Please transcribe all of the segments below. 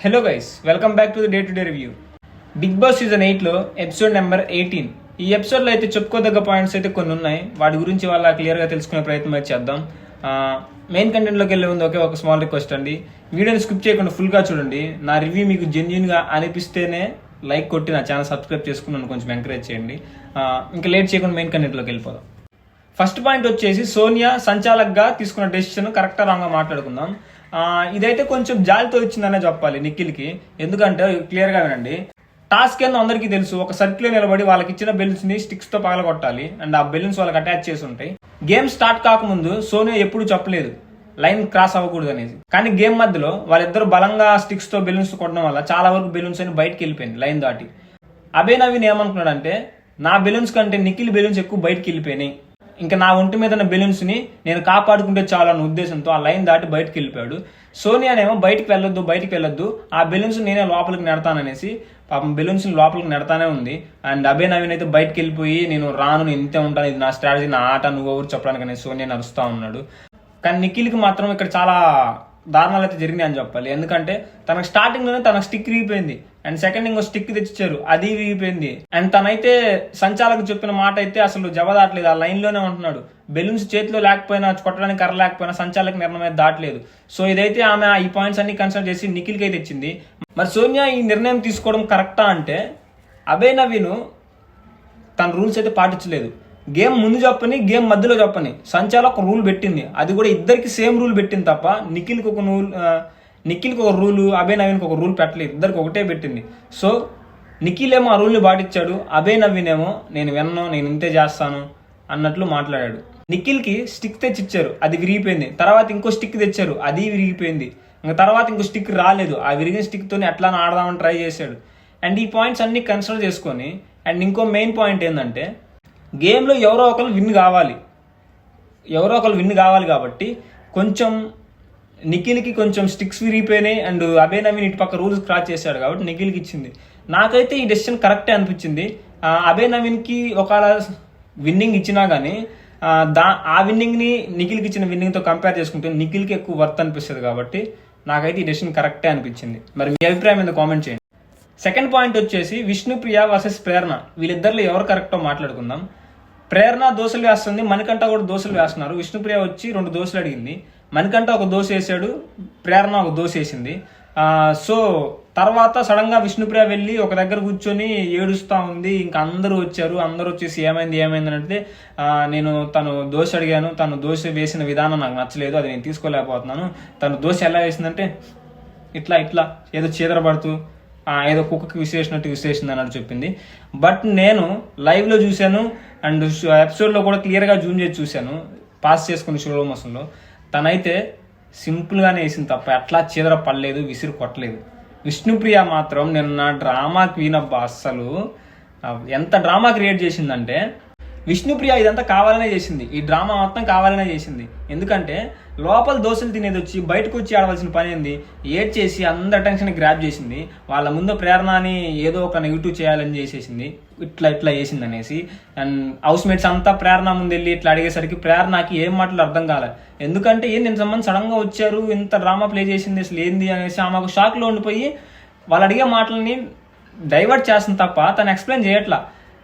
Hello guys welcome back to the day to day review Bigg Boss season ఎయిట్లో episode number eighteen ఈ ఎపిసోడ్లో అయితే చెప్పుకోదగ్గ points అయితే కొన్ని ఉన్నాయి. వాటి గురించి వాళ్ళ క్లియర్గా తెలుసుకునే ప్రయత్నం అయితే చేద్దాం. మెయిన్ కంటెంట్లోకి వెళ్ళే ముందు ఒకే ఒక స్మాల్ రిక్వెస్ట్ అండి. వీడియోని స్కిప్ చేయకుండా ఫుల్గా చూడండి. నా రివ్యూ మీకు జెన్యున్గా అనిపిస్తేనే లైక్ కొట్టి నా ఛానల్ సబ్స్క్రైబ్ చేసుకున్నాను కొంచెం ఎంకరేజ్ చేయండి. ఇంకా లేట్ చేయకుండా మెయిన్ కంటెంట్లోకి వెళ్ళిపోదాం. ఫస్ట్ పాయింట్ వచ్చేసి సోనియా సంచాలక్గా తీసుకున్న డెసిషన్ కరెక్టా రాంగ్గా మాట్లాడుకుందాం. ఇదైతే కొంచెం జాలితో ఇచ్చిందనే చెప్పాలి నిఖిల్కి. ఎందుకంటే క్లియర్గా వినండి. టాస్క్ ఏందో అందరికీ తెలుసు. ఒక సర్కిల్ నిలబడి వాళ్ళకి ఇచ్చిన బెలూన్స్ని స్టిక్స్తో పగలగొట్టాలి. అండ్ ఆ బెలూన్స్ వాళ్ళకి అటాచ్ చేసి ఉంటాయి. గేమ్ స్టార్ట్ కాకముందు సోనియా ఎప్పుడు చెప్పలేదు. లైన్ క్రాస్ అవ్వకూడదు అనేది కానీ గేమ్ మధ్యలో వాళ్ళిద్దరు బలంగా స్టిక్స్తో బెలూన్స్ కొట్టడం వల్ల చాలా వరకు బెలూన్స్ అని బయటకు వెళ్ళిపోయింది లైన్ దాటి. అబే నవీన్ ఏమనుకున్నాడంటే నా బెలూన్స్ కంటే నిఖిల్ బెలూన్స్ ఎక్కువ బయటకు వెళ్ళిపోయినాయి. ఇంకా నా ఒంటి మీద ఉన్న బెలూన్స్ని నేను కాపాడుకుంటే చాలు అన్న ఉద్దేశంతో ఆ లైన్ దాటి బయటకు వెళ్ళిపోయాడు. సోనియానేమో బయటికి వెళ్ళొద్దు బయటకు వెళ్ళొద్దు. ఆ బెలూన్స్ నేనే లోపలికి నెడతాననేసి పాపం బెలూన్స్ లోపలికి నెడతానే ఉంది. అండ్ అబే నవీన్ అయితే బయటకు వెళ్ళిపోయి నేను రాను నేను ఇంతే ఉంటాను. ఇది నా స్ట్రాటజీ నా ఆట నువ్వు ఎవరు చెప్పడానికి? అనేది సోనియా నడుస్తా ఉన్నాడు. కానీ నిఖిల్కి మాత్రం ఇక్కడ చాలా దారుణాలు అయితే జరిగినాయి అని చెప్పాలి. ఎందుకంటే తనకు స్టార్టింగ్లోనే తనకు స్టిక్ విగిపోయింది అండ్ సెకండ్ ఇంకో స్టిక్ తెచ్చిచ్చారు. అది విగిపోయింది అండ్ తనైతే సంచాలకు చెప్పిన మాట అయితే అసలు జవదాట్లేదు. ఆ లైన్లోనే ఉంటున్నాడు. బెలూన్స్ చేతిలో లేకపోయినా కొట్టడానికి కర్ర లేకపోయినా సంచాలకు నిర్ణయం అయితే దాటలేదు. సో ఇదైతే ఆమె ఈ పాయింట్స్ అన్ని కన్సిడర్ చేసి నిఖిల్కి అయితే ఇచ్చింది మరి సోనియా ఈ నిర్ణయం తీసుకోవడం కరెక్టా అంటే అబే నవీను తన రూల్స్ అయితే పాటించలేదు. గేమ్ ముందు చెప్పని గేమ్ మధ్యలో చెప్పని. సంచాల ఒక రూల్ పెట్టింది. అది కూడా ఇద్దరికి సేమ్ రూల్ పెట్టింది తప్ప నిఖిల్కి ఒక రూల్ నిఖిల్కి ఒక రూలు అభే నవీన్కి ఒక రూల్ పెట్టలేదు. ఇద్దరికి ఒకటే పెట్టింది. సో నిఖిల్ ఏమో ఆ రూల్ని పాటించాడు అభే నవీన్ ఏమో నేను విన్నాను నేను ఇంతే చేస్తాను అన్నట్లు మాట్లాడాడు. నిఖిల్కి స్టిక్ తెచ్చి ఇచ్చారు అది విరిగిపోయింది. తర్వాత ఇంకో స్టిక్ తెచ్చారు. అది విరిగిపోయింది. ఇంకా తర్వాత ఇంకో స్టిక్ రాలేదు. ఆ విరిగిన స్టిక్తో ఎట్లా ఆడదామని ట్రై చేశాడు. అండ్ ఈ పాయింట్స్ అన్ని కన్సిడర్ చేసుకొని అండ్ ఇంకో మెయిన్ పాయింట్ ఏంటంటే గేమ్లో ఎవరో ఒకరు విన్ కావాలి. ఎవరో ఒకరు విన్ కావాలి కాబట్టి కొంచెం నిఖిల్కి కొంచెం స్టిక్స్ విరిగిపోయినాయి అండ్ అభయ నవీన్ ఇటు పక్క రూల్స్ క్రాస్ చేశాడు కాబట్టి నిఖిల్కి ఇచ్చింది. నాకైతే ఈ డెసిషన్ కరెక్టే అనిపించింది. అభయ నవీన్కి ఒకవేళ విన్నింగ్ ఇచ్చినా కానీ దా ఆ విన్నింగ్ని నిఖిల్కి ఇచ్చిన విన్నింగ్తో కంపేర్ చేసుకుంటే నిఖిల్కి ఎక్కువ వర్త్ అనిపిస్తుంది కాబట్టి నాకైతే ఈ డెసిషన్ కరెక్టే అనిపించింది. మరి మీ అభిప్రాయం మీద కామెంట్ చేయండి. సెకండ్ పాయింట్ వచ్చేసి విష్ణుప్రియ వర్సెస్ ప్రేరణ. వీళ్ళిద్దరిలో ఎవరు కరెక్టో మాట్లాడుకుందాం. ప్రేరణ దోశలు వేస్తుంది మనకంట కూడా దోశలు వేస్తున్నారు. విష్ణుప్రియ వచ్చి రెండు దోశలు అడిగింది. మనకంట ఒక దోశ వేసాడు ప్రేరణ ఒక దోశ వేసింది. సో తర్వాత సడన్గా విష్ణుప్రియ వెళ్ళి ఒక దగ్గర కూర్చొని ఏడుస్తూ ఉంది ఇంకా అందరూ వచ్చారు అందరూ వచ్చేసి ఏమైంది ఏమైంది అని అంటే నేను తను దోశ అడిగాను తను దోశ వేసిన విధానం నాకు నచ్చలేదు అది నేను తీసుకోలేకపోతున్నాను. తను దోశ ఎలా వేసిందంటే ఇట్లా ఇట్లా ఏదో చీదరపడుతూ ఏదో కుక్కకి విసేసినట్టు విసేసింది అన్నట్టు చెప్పింది. బట్ నేను లైవ్లో చూశాను అండ్ ఎపిసోడ్లో కూడా క్లియర్గా జూమ్ చేసి చూశాను. పాస్ చేసుకుని షో మోసంలో. తనైతే సింపుల్గానే వేసింది తప్ప ఎట్లా చీదర పడలేదు విసిరి కొట్టలేదు. విష్ణుప్రియ మాత్రం నిన్న డ్రామా క్వీన్ అబ్బా అస్సలు ఎంత డ్రామా క్రియేట్ చేసిందంటే విష్ణుప్రియ ఇదంతా కావాలనే చేసింది. ఈ డ్రామా మొత్తం కావాలనే చేసింది. ఎందుకంటే లోపల దోశలు తినేది వచ్చి బయటకు వచ్చి ఆడవలసిన పని ఏంది? ఏడ్ చేసి అందరి అటెన్షన్ గ్రాప్ చేసింది. వాళ్ళ ముందు ప్రేరణని ఏదో ఒక నెగిటివ్ చేయాలని చేసేసింది. ఇట్లా ఇట్లా చేసింది అనేసి. అండ్ హౌస్ మేట్స్ అంతా ప్రేరణ ముందు వెళ్ళి ఇట్లా అడిగేసరికి ప్రేరణకి ఏం మాటలు అర్థం కాలే. ఎందుకంటే ఏంది ఇంతమంది సడన్ సడన్గా వచ్చారు ఇంత డ్రామా ప్లే చేసింది అసలు ఏంది అనేసి ఆమెకు షాక్లో ఉండిపోయి వాళ్ళు అడిగే మాటలని డైవర్ట్ చేస్తుంది తప్ప తను ఎక్స్ప్లెయిన్ చేయట్లా.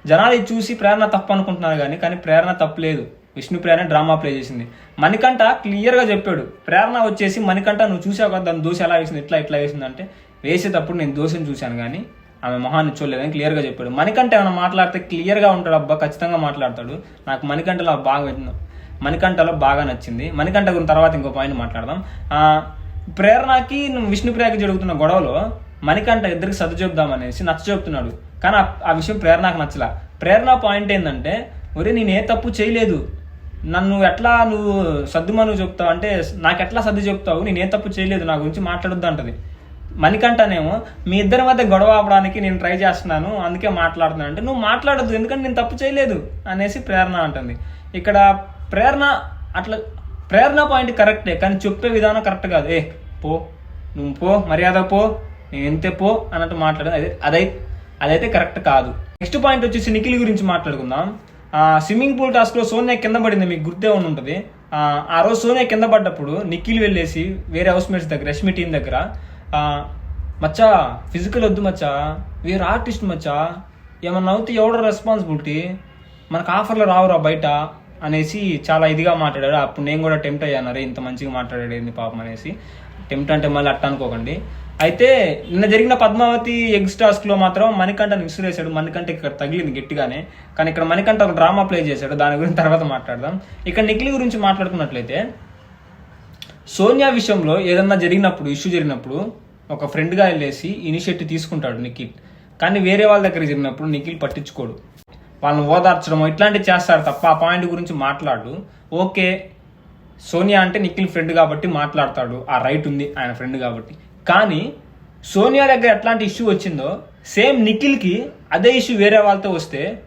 జనాలు ఇది చూసి ప్రేరణ తప్పు అనుకుంటున్నారు కానీ కానీ ప్రేరణ తప్పలేదు విష్ణు ప్రేరణ డ్రామా ప్లే చేసింది. మణికంఠ క్లియర్గా చెప్పాడు. ప్రేరణ వచ్చేసి మణికంఠ నువ్వు చూసావు కదా దాని దోశ ఎలా వేసింది ఇట్లా ఇట్లా వేసింది? అంటే వేసేటప్పుడు నేను దోశను చూశాను కానీ ఆమె మొహాన్ని చూడలేదని క్లియర్గా చెప్పాడు. మణికంఠ ఏమైనా మాట్లాడితే క్లియర్గా ఉంటాడు అబ్బా ఖచ్చితంగా మాట్లాడతాడు. నాకు మణికంఠలో బాగా మణికంఠలో బాగా నచ్చింది. మణికంఠ గురించి తర్వాత ఇంకో పాయింట్ మాట్లాడదాం. ఆ, ప్రేరణకి విష్ణుప్రియకి జరుగుతున్న గొడవలో మణికంఠ ఇద్దరికి సర్దు చెబుదామనేసి అనేసి నచ్చ చెప్తున్నాడు కానీ ఆ- విషయం ప్రేరణకు నచ్చల. ప్రేరణ పాయింట్ ఏంటంటే ఒరే నేను ఏ తప్పు చేయలేదు. నన్ను ఎట్లా నువ్వు సర్దుమను చెప్తావు? అంటే నాకు ఎట్లా సర్దు చెప్తావు? నేను ఏ తప్పు చేయలేదు నా గురించి మాట్లాడొద్దు అంటది. మణికంఠనేమో మీ ఇద్దరి మధ్య గొడవ అవ్వడానికి నేను ట్రై చేస్తున్నాను అందుకే మాట్లాడుతున్నాను అంటే నువ్వు మాట్లాడద్దు ఎందుకంటే నేను తప్పు చేయలేదు అనేసి ప్రేరణ అంటుంది. ఇక్కడ ప్రేరణ అట్లా ప్రేరణ పాయింట్ కరెక్టే కానీ చెప్పే విధానం కరెక్ట్ కాదు. ఏ పో నువ్వు పో మర్యాద పో. నేను ఎంతే పో అన్నట్టు మాట్లాడదు. అదే అదై అదైతే కరెక్ట్ కాదు. నెక్స్ట్ పాయింట్ వచ్చేసి నిఖిల్ గురించి మాట్లాడుకుందాం. స్విమ్మింగ్ పూల్ టాస్క్లో సోనియా కింద పడింది మీకు గుర్తే ఉంటుంది ఆ, రోజు సోనియా కింద పడ్డప్పుడు నిఖిల్ వెళ్ళేసి వేరే హౌస్ మేట్స్ దగ్గర రష్మి టీం దగ్గర మచ్చా ఫిజికల్ వద్దు మచ్చా వేరే ఆర్టిస్ట్ మచ్చా ఏమన్నా అవుతే ఎవడో రెస్పాన్సిబిలిటీ మనకు ఆఫర్లు రావురా బయట? అనేసి చాలా ఇదిగా మాట్లాడాడు. అప్పుడు నేను కూడా టెంప్ట్ అయ్యాను అరే ఇంత మంచిగా మాట్లాడాడు ఏంది పాపం? అనేసి. టెంప్ట్ అంటే మళ్ళీ అట్ట అనుకోకండి. అయితే నిన్న జరిగిన పద్మావతి ఎగ్స్ టాస్క్లో మాత్రం మణికంఠ విసురు వేశాడు మణికంఠ ఇక్కడ తగిలింది గట్టిగానే. కానీ ఇక్కడ మణికంఠ ఒక డ్రామా ప్లే చేశాడు. దాని గురించి తర్వాత మాట్లాడదాం. ఇక్కడ నిఖిల్ గురించి మాట్లాడుకున్నట్లయితే సోనియా విషయంలో ఏదన్నా జరిగినప్పుడు ఇష్యూ జరిగినప్పుడు ఒక ఫ్రెండ్గా వెళ్ళేసి ఇనిషియేటివ్ తీసుకుంటాడు నిఖిల్. కానీ వేరే వాళ్ళ దగ్గర జరిగినప్పుడు నిఖిల్ పట్టించుకోడు. వాళ్ళని ఓదార్చడము ఇట్లాంటివి చేస్తారు తప్ప ఆ పాయింట్ గురించి మాట్లాడు. ఓకే సోనియా అంటే నిఖిల్ ఫ్రెండ్ కాబట్టి మాట్లాడతాడు. ఆ రైట్ ఉంది ఆయన ఫ్రెండ్ కాబట్టి. కానీ సోనియా దగ్గర ఎట్లాంటి ఇష్యూ వచ్చిందో సేమ్ నిఖిల్కి అదే ఇష్యూ వేరే వాళ్ళతో వస్తే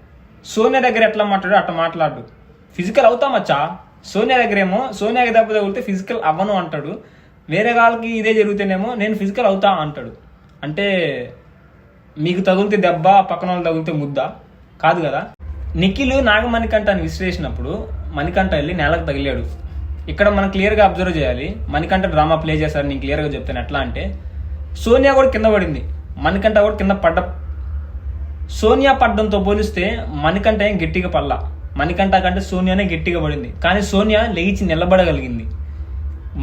సోనియా దగ్గర ఎట్లా మాట్లాడు అట్లా మాట్లాడు. ఫిజికల్ అవుతామచ్చా సోనియా దగ్గర ఏమో సోనియాకి దెబ్బ తగిలితే ఫిజికల్ అవ్వను అంటాడు. వేరే వాళ్ళకి ఇదే జరుగుతేనేమో నేను ఫిజికల్ అవుతా అంటాడు. అంటే మీకు తగిలితే దెబ్బ పక్కన వాళ్ళు తగిలితే ముద్ద. కాదు కదా? నిఖిల్ నాగమణికంఠని విశ్లేషించినప్పుడు మణికంఠ వెళ్ళి నేలకు తగిలాడు. ఇక్కడ మనం క్లియర్గా అబ్జర్వ్ చేయాలి. మణికంఠ డ్రామా ప్లే చేశారు నేను క్లియర్గా చెప్తాను. ఎట్లా అంటే సోనియా కూడా కింద పడింది. మణికంఠ కూడా కింద పడ్డ సోనియా పడ్డంతో పోలిస్తే మణికంఠ ఏం గట్టిగా పడలా. మణికంఠ కంటే సోనియానే గట్టిగా పడింది. కానీ సోనియా లేచి నిలబడగలిగింది.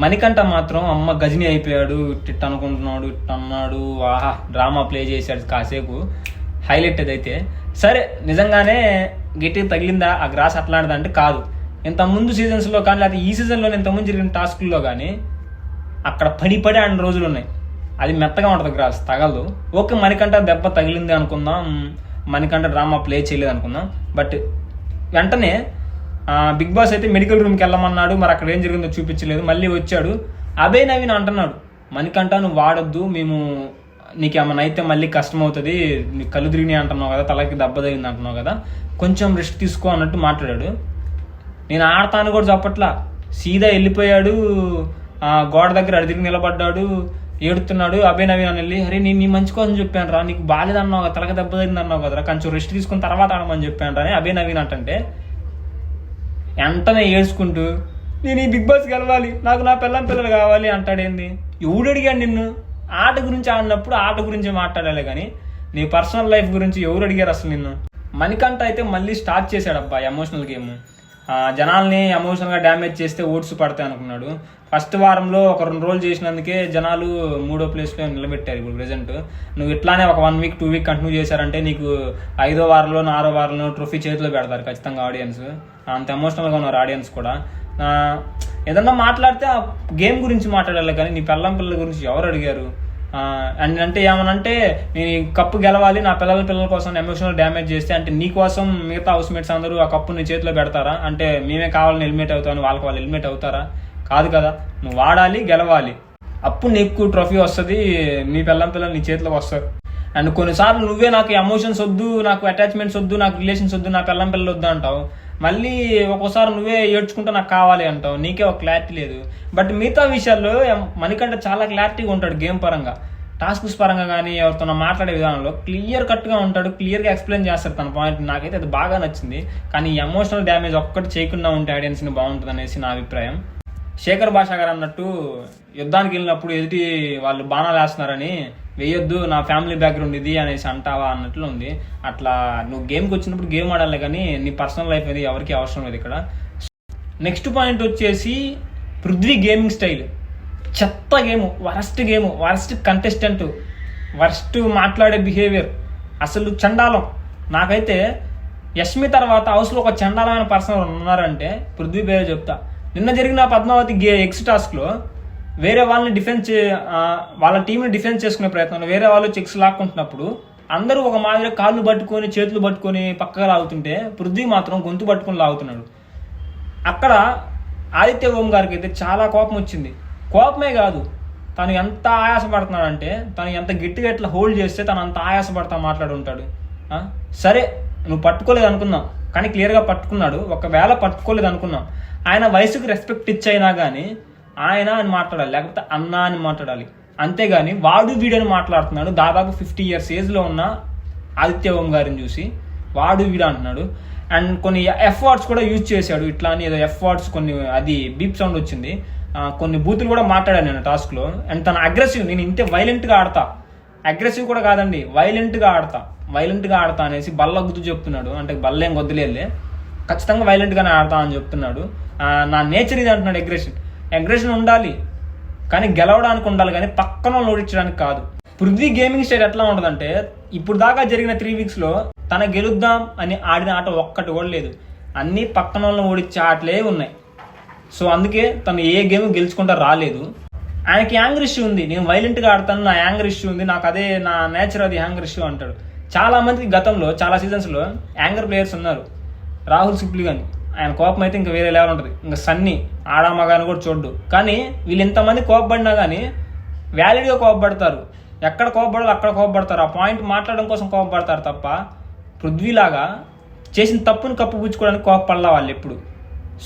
మణికంఠ మాత్రం అమ్మ గజని అయిపోయాడు. ఇట్ అనుకుంటున్నాడు ఇట్ అన్నాడు. ఆహా డ్రామా ప్లే చేశాడు కాసేపు. హైలైట్ అదైతే సరే నిజంగానే గట్టిగా తగిలిందా? ఆ గ్రాస్ అట్లాంటిది అంటే కాదు. ఇంత ముందు సీజన్స్లో కానీ లేకపోతే ఈ సీజన్లో ఇంతకుముందు జరిగిన టాస్కుల్లో కానీ అక్కడ పడి పడి ఆడిన రోజులు ఉన్నాయి. అది మెత్తగా ఉంటుంది గ్రాస్ తగలదు. ఓకే మనకంట దెబ్బ తగిలింది అనుకుందాం. మనకంట డ్రామా ప్లే చేయలేదు అనుకుందాం. బట్ వెంటనే బిగ్ బాస్ అయితే మెడికల్ రూమ్కి వెళ్ళమన్నాడు. మరి అక్కడ ఏం జరిగిందో చూపించలేదు. మళ్ళీ వచ్చాడు. అభయ్ నవీన్ అంటున్నాడు. మనకంట నువ్వు వాడొద్దు. మేము నీకు ఏమైనా అయితే మళ్ళీ కష్టం అవుతుంది నీకు కళ్ళు తిరిగినాయి అంటున్నావు కదా. తలకి దెబ్బ తగిలింది అంటున్నావు కదా. కొంచెం రెస్ట్ తీసుకో అన్నట్టు మాట్లాడాడు. నేను ఆడతాను కూడా చెప్పట్లా. సీదా వెళ్ళిపోయాడు గోడ దగ్గర అడిదికి నిలబడ్డాడు ఏడుతున్నాడు అభయ నవీన్ అని వెళ్ళి అరే నేను నీ మంచి కోసం చెప్పాను రా నీకు బాగాలేదన్నావు కదా తలక దెబ్బ తగిలింది అన్నావు కదరా కొంచెం రెస్ట్ తీసుకున్న తర్వాత ఆడమని చెప్పాను రా అని అభయ్ నవీన్ అంటే వెంటనే ఏడ్చుకుంటూ నేను ఈ బిగ్ బాస్ గెలవాలి నాకు నా పిల్లం పిల్లలు కావాలి అంటాడేంది ఎవడు అడిగాడు నిన్ను? ఆట గురించి ఆడినప్పుడు ఆట గురించి మాట్లాడాలి కానీ నీ పర్సనల్ లైఫ్ గురించి ఎవరు అడిగారు అసలు నిన్ను? మణికంఠ అయితే మళ్ళీ స్టార్ట్ చేశాడబ్బా ఎమోషనల్ గేమ్. జనాల్ని ఎమోషనల్గా డ్యామేజ్ చేస్తే ఓట్స్ పడతాయి అనుకున్నాడు. ఫస్ట్ వారంలో ఒక రెండు రోజులు చేసినందుకే జనాలు మూడో ప్లేస్లో నిలబెట్టారు ఇప్పుడు ప్రజెంట్. నువ్వు ఇట్లానే ఒక one week two week continue చేశారంటే నీకు ఐదో వారంలో ఆరో వారంలో ట్రోఫీ చేతిలో పెడతారు ఖచ్చితంగా ఆడియన్స్. అంత ఎమోషనల్గా ఉన్నారు ఆడియన్స్ కూడా. ఏదన్నా మాట్లాడితే ఆ గేమ్ గురించి మాట్లాడాలి కానీ నీ పిల్లం పిల్లల గురించి ఎవరు అడిగారు? అండ్ అంటే ఏమనంటే నేను ఈ కప్పు గెలవాలి నా పిల్లల పిల్లల కోసం ఎమోషనల్ డ్యామేజ్ చేస్తే అంటే నీ కోసం మిగతా హౌస్ మేట్స్ అందరూ ఆ కప్పు నీ చేతిలో పెడతారా? అంటే మేమే కావాలని ఎలిమినేట్ అవుతాను వాళ్ళకి వాళ్ళు ఎలిమినేట్ అవుతారా? కాదు కదా. నువ్వు వాడాలి గెలవాలి. అప్పుడు నీకు ట్రోఫీ వస్తుంది మీ పిల్లం పిల్లలు నీ చేతిలోకి వస్తారు. అండ్ కొన్నిసార్లు నువ్వే నాకు ఎమోషన్స్ వద్దు నాకు అటాచ్మెంట్స్ వద్దు నాకు రిలేషన్స్ వద్దు నా పిల్లం పిల్లలు వద్దు అంటావు మళ్ళీ ఒక్కోసారి నువ్వే ఏడ్చుకుంటూ నాకు కావాలి అంటావు. నీకే ఒక క్లారిటీ లేదు. బట్ మిగతా విషయాల్లో ఎం- మనకంటే చాలా క్లారిటీగా ఉంటాడు గేమ్ పరంగా. టాస్క్స్ పరంగా కానీ ఎవరితో మాట్లాడే విధానంలో క్లియర్ కట్గా ఉంటాడు క్లియర్గా ఎక్స్ప్లెయిన్ చేస్తాడు తన పాయింట్ నాకైతే అది బాగా నచ్చింది. కానీ ఎమోషనల్ డ్యామేజ్ ఒక్కటి చేయకుండా ఉంటే ఆడియన్స్ని బాగుంటుంది అనేసి నా అభిప్రాయం. శేఖర్ భాష గారు అన్నట్టు యుద్ధానికి వెళ్ళినప్పుడు ఎదుటి వాళ్ళు బాణాలు వేస్తున్నారని వేయొద్దు నా ఫ్యామిలీ బ్యాక్గ్రౌండ్ ఇది అనేసి అంటావా అన్నట్లు ఉంది. అట్లా నువ్వు గేమ్కి వచ్చినప్పుడు గేమ్ ఆడాలి కానీ నీ పర్సనల్ లైఫ్ అనేది ఎవరికి అవసరం లేదు ఇక్కడ. నెక్స్ట్ పాయింట్ వచ్చేసి పృథ్వీ గేమింగ్ స్టైల్. చెత్త game worst game worst contestant worst మాట్లాడే బిహేవియర్. అసలు చండాలం. నాకైతే యష్మి తర్వాత హౌస్లో ఒక చండాలమైన పర్సన్ ఉన్నారంటే పృథ్వీ పేరు చెప్తా. నిన్న జరిగిన పద్మావతి గే ఎక్స్ టాస్క్లో వేరే వాళ్ళని డిఫెన్స్ చే- వాళ్ళ టీంని డిఫెన్స్ చేసుకునే ప్రయత్నంలో వేరే వాళ్ళు చెక్స్ లాక్కుంటున్నప్పుడు అందరూ ఒక మాదిరి కాళ్ళు పట్టుకొని చేతులు పట్టుకొని పక్కగా లాగుతుంటే పృథ్వీ మాత్రం గొంతు పట్టుకొని లాగుతున్నాడు. అక్కడ ఆదిత్య ఓం గారికి అయితే చాలా కోపం వచ్చింది. కోపమే కాదు తను ఎంత ఆయాసపడుతున్నాడంటే తను ఎంత గట్టిగా ఎట్లా హోల్డ్ చేస్తే తను అంత ఆయాసపడతా మాట్లాడుంటాడు. సరే నువ్వు పట్టుకోలేదు అనుకున్నావు కానీ క్లియర్గా పట్టుకున్నాడు. ఒకవేళ పట్టుకోలేదు అనుకున్నాం ఆయన వయసుకు రెస్పెక్ట్ ఇచ్చైనా కానీ ఆయన అని మాట్లాడాలి లేకపోతే అన్న అని మాట్లాడాలి. అంతేగాని వాడు వీడని మాట్లాడుతున్నాడు. దాదాపు ఫిఫ్టీ ఇయర్స్ ఏజ్లో ఉన్న ఆదిత్యవం గారిని చూసి వాడు వీడు అంటున్నాడు. అండ్ కొన్ని ఎఫ్ వర్డ్స్ కూడా యూజ్ చేశాడు. ఇట్లా అని ఏదో ఎఫ్ వర్డ్స్ కొన్ని అది బీప్ సౌండ్ వచ్చింది. కొన్ని బూతులు కూడా మాట్లాడాను నేను టాస్క్లో అండ్ తన అగ్రెసివ్ నేను ఇంతే వైలెంట్గా ఆడతా. అగ్రెసివ్ కూడా కాదండి వైలెంట్గా ఆడతా. వైలెంట్గా ఆడతా అనేసి బల్ల గుర్తు చెప్తున్నాడు. అంటే బల్లేం ఏం ఖచ్చితంగా వైలెంట్గానే ఆడతా అని చెప్తున్నాడు. నా నేచర్ ఇది అంటున్నాడు అగ్రెషన్ అగ్రెషన్ ఉండాలి కానీ గెలవడానికి ఉండాలి కానీ పక్కన వాళ్ళని ఓడించడానికి కాదు. పృథ్వీ గేమింగ్ స్టైల్ ఎట్లా ఉండదంటే ఇప్పుడు దాకా జరిగిన త్రీ వీక్స్లో తన గెలుద్దాం అని ఆడిన ఆట ఒక్కటి కూడా లేదు. అన్నీ పక్కన వాళ్ళని ఓడించే ఆటలే ఉన్నాయి. సో అందుకే తను ఏ గేమ్ గెలుచుకుంటా రాలేదు. ఆయనకి యాంగర్ ఇష్యూ ఉంది. నేను వైలెంట్గా ఆడతాను నా యాంగర్ ఇష్యూ ఉంది నాకు అదే నా నేచర్ అది యాంగర్ ఇష్యూ అంటాడు. చాలా మందికి గతంలో చాలా సీజన్స్లో యాంగర్ ప్లేయర్స్ ఉన్నారు. రాహుల్ సిప్లి కానీ ఆయన కోపం అయితే ఇంకా వేరే లెవెల్ ఉంటుంది. ఇంకా సన్నీ ఆడామగాని కూడా చూడ్డు. కానీ వీళ్ళు ఇంతమంది కోపపడినా కానీ వ్యాలిడ్గా కోపపడతారు. ఎక్కడ కోపపడాలో అక్కడ కోపపడతారు. ఆ పాయింట్ మాట్లాడడం కోసం కోపపడతారు తప్ప పృథ్వీలాగా చేసిన తప్పుని కప్పుపుచ్చుకోవడానికి కోపపడలా వాళ్ళు ఎప్పుడు.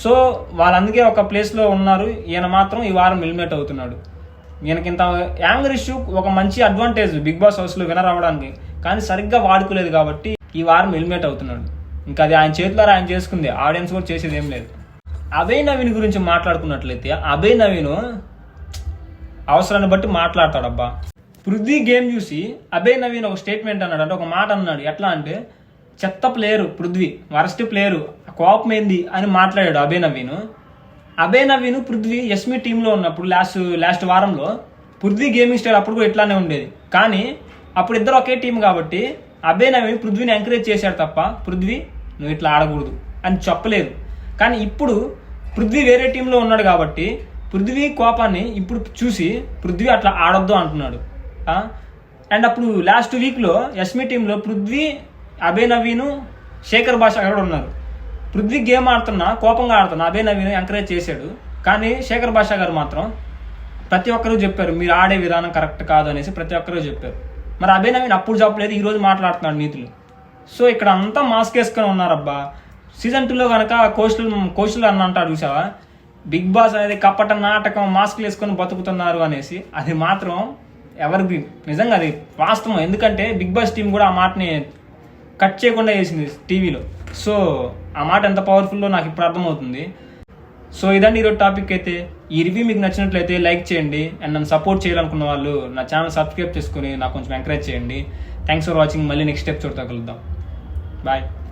సో వాళ్ళందుకే ఒక ప్లేస్లో ఉన్నారు. ఈయన మాత్రం ఈ వారం ఎలిమినేట్ అవుతున్నాడు. ఈయనకి ఇంత యాంగర్ ఇష్యూ ఒక మంచి అడ్వాంటేజ్ బిగ్ బాస్ హౌస్లో వినర్ అవ్వడానికి. కానీ సరిగ్గా వాడుకోలేదు కాబట్టి ఈ వారం ఎలిమినేట్ అవుతున్నాడు. ఇంకా అది ఆయన చేతిలో ఆయన చేసుకుంది. ఆడియన్స్ కూడా చేసేది ఏం లేదు. అభయ్ నవీన్ గురించి మాట్లాడుకున్నట్లయితే అభయ్ నవీన్ అవసరాన్ని బట్టి మాట్లాడతాడబ్బా. పృథ్వీ గేమ్ చూసి అభయ్ నవీన్ ఒక స్టేట్మెంట్ అన్నాడు. అంటే ఒక మాట అన్నాడు. ఎట్లా అంటే చెత్త ప్లేయరు పృథ్వీ వరస్ట్ ప్లేయరు కోపం ఏంది అని మాట్లాడాడు అభయ్ నవీన్. అభయ్ నవీన్ పృథ్వీ ఎస్మి టీంలో ఉన్నప్పుడు లాస్ట్ లాస్ట్ వారంలో పృథ్వీ గేమింగ్ స్టైల్ అప్పుడు కూడా ఇట్లానే ఉండేది. కానీ అప్పుడు ఇద్దరు ఒకే టీం కాబట్టి అభయ్ నవీన్ పృథ్వీని ఎంకరేజ్ చేశాడు తప్ప పృథ్వీ నువ్వు ఇట్లా ఆడకూడదు అని చెప్పలేదు. కానీ ఇప్పుడు పృథ్వీ వేరే టీంలో ఉన్నాడు కాబట్టి పృథ్వీ కోపాన్ని ఇప్పుడు చూసి పృథ్వీ అట్లా ఆడొద్దు అంటున్నాడు. అండ్ అప్పుడు లాస్ట్ వీక్లో ఎస్మి టీంలో పృథ్వీ అభయ్ నవీను శేఖర్ భాష కూడా ఉన్నారు. పృథ్వీ గేమ్ ఆడుతున్నా కోపంగా ఆడుతున్నా అభయ్ నవీన్ ఎంకరేజ్ చేశాడు. కానీ శేఖర్ భాష గారు మాత్రం ప్రతి ఒక్కరూ చెప్పారు మీరు ఆడే విధానం కరెక్ట్ కాదు అనేసి ప్రతి ఒక్కరూ చెప్పారు. మరి అభయ్ నవీన్ అప్పుడు చెప్పలేదు ఈరోజు మాట్లాడుతున్నాడు నీతులు. సో ఇక్కడ అంతా మాస్క్ వేసుకొని ఉన్నారబ్బా. సీజన్ టూలో కనుక కోస్టల్ కోస్టల్ అన్న అంటాడు చూసావా? బిగ్ బాస్ అనేది కప్పట నాటకం మాస్క్లు వేసుకొని బతుకుతున్నారు అనేసి. అది మాత్రం ఎవరికి నిజంగా అది వాస్తవం. ఎందుకంటే బిగ్ బాస్ టీం కూడా ఆ మాటని కట్ చేయకుండా వేసింది టీవీలో. సో ఆ మాట ఎంత పవర్ఫుల్లో నాకు ఇప్పుడు అర్థమవుతుంది. సో ఇదండి ఈరోజు టాపిక్ అయితే. ఈ రివ్యూ మీకు నచ్చినట్లయితే లైక్ చేయండి. అండ్ నన్ను సపోర్ట్ చేయాలనుకున్న వాళ్ళు నా ఛానల్ సబ్స్క్రైబ్ చేసుకుని నాకు కొంచెం ఎంకరేజ్ చేయండి. థ్యాంక్స్ ఫర్ వాచింగ్ మళ్ళీ నెక్స్ట్ ఎపిసోడ్తో కలుద్దాం. Bye.